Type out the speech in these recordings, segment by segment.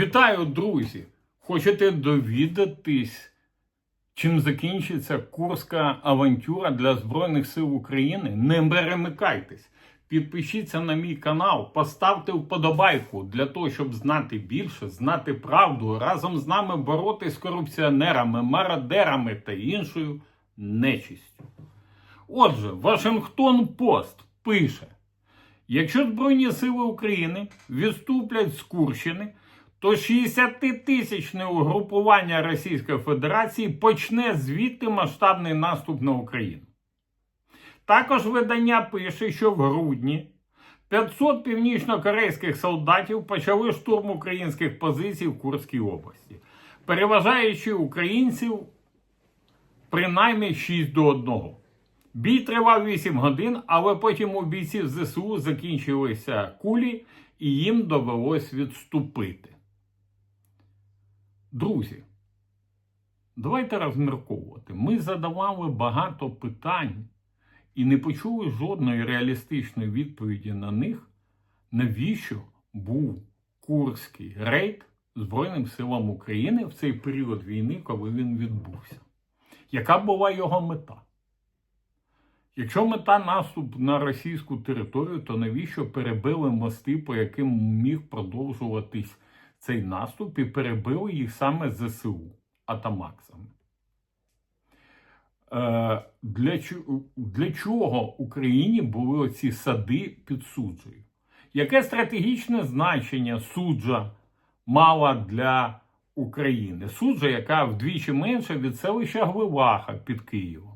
Вітаю, друзі! Хочете довідатись, чим закінчиться курська авантюра для Збройних сил України? Не перемикайтесь. Підпишіться на мій канал, поставте вподобайку для того, щоб знати більше, знати правду, разом з нами боротись з корупціонерами, мародерами та іншою нечистю. Отже, Вашингтон Пост пише. Якщо Збройні сили України відступлять з Курщини, то 60-тисячне угрупування Російської Федерації почне звідти масштабний наступ на Україну. Також видання пише, що в грудні 500 північно-корейських солдатів почали штурм українських позицій в Курській області, переважаючи українців принаймні 6 до 1. Бій тривав 8 годин, але потім у бійців ЗСУ закінчилися кулі і їм довелось відступити. Друзі, давайте розмірковувати. Ми задавали багато питань і не почули жодної реалістичної відповіді на них, навіщо був Курський рейд Збройним силам України в цей період війни, коли він відбувся. Яка була його мета? Якщо мета наступ на російську територію, то навіщо перебили мости, по яким міг продовжуватись цей наступ, і перебили їх саме ЗСУ атамаксами? Е, для, для чого Україні були оці сади під суджею? Яке стратегічне значення суджа мала для України? Суджа, яка вдвічі менша від селища Гвиваха під Києвом.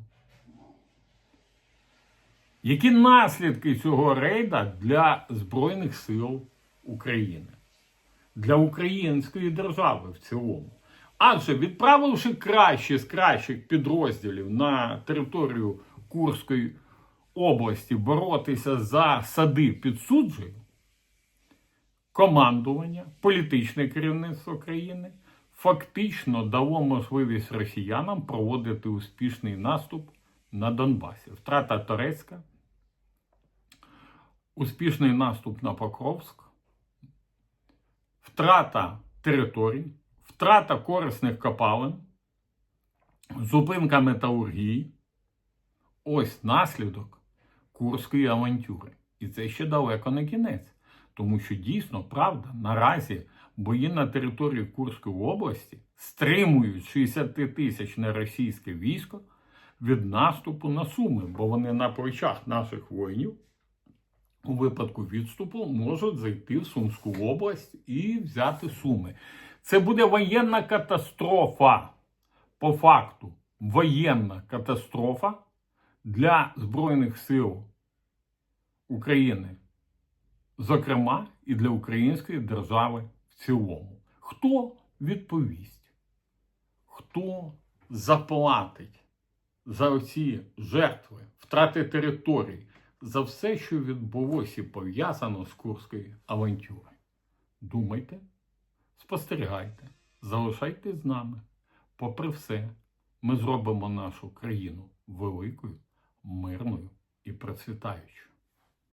Які наслідки цього рейда для Збройних сил України, для української держави в цілому? Адже відправивши кращі з кращих підрозділів на територію Курської області боротися за сади під суджею, командування, політичне керівництво країни фактично дало можливість росіянам проводити успішний наступ на Донбасі. Втрата Торецька, успішний наступ на Покровськ, втрата територій, втрата корисних копалин, зупинка металургії. Ось наслідок Курської авантюри. І це ще далеко не кінець. Тому що дійсно, правда, наразі бої на території Курської області стримують 60-тисячне російське військо від наступу на Суми, бо вони на плечах наших воїнів у випадку відступу можуть зайти в Сумську область і взяти Суми. Це буде воєнна катастрофа. По факту, воєнна катастрофа для Збройних сил України, зокрема, і для української держави в цілому. Хто відповість? Хто заплатить за оці жертви, втрати територій, за все, що відбулося пов'язано з Курською авантюрою? Думайте, спостерігайте, залишайтесь з нами. Попри все, ми зробимо нашу країну великою, мирною і процвітаючою.